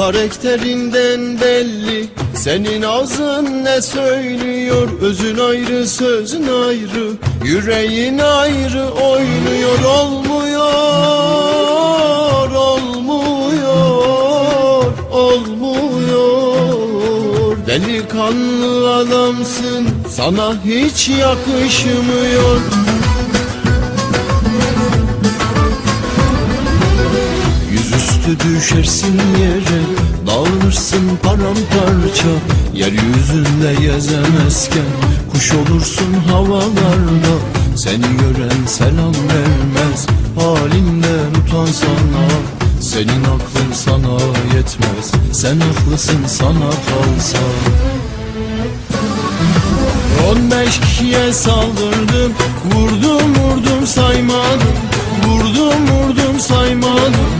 Karakterinden belli. Senin ağzın ne söylüyor? Özün ayrı sözün ayrı. Yüreğin ayrı oynuyor Olmuyor Olmuyor Olmuyor. Delikanlı adamsın Sana hiç yakışmıyor. Yüzüstü düşersin yere Dağılırsın paramparça Yeryüzünde gezemezken. Kuş olursun havalarda Seni gören selam vermez. Halinden utansana Senin aklın sana yetmez. Sen haklısın sana kalsa. On beş kişiye saldırdım Vurdum vurdum saymadım. Vurdum vurdum saymadım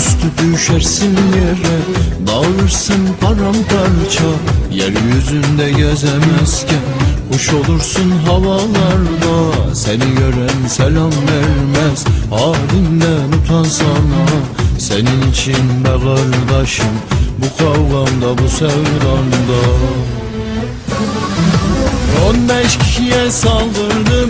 Yüzüstü düşersin yere Dağılırsın paramparça. Yeryüzünde gezemezken Kuş olursun havalarda. Seni gören selam vermez Halinden utansana Senin için be kardeşim Bu kavgamda bu sevdamda On beş kişiye saldırdım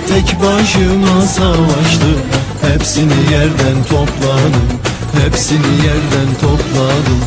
Tek başıma savaştım. Hepsini yerden topladım Hepsini yerden topladım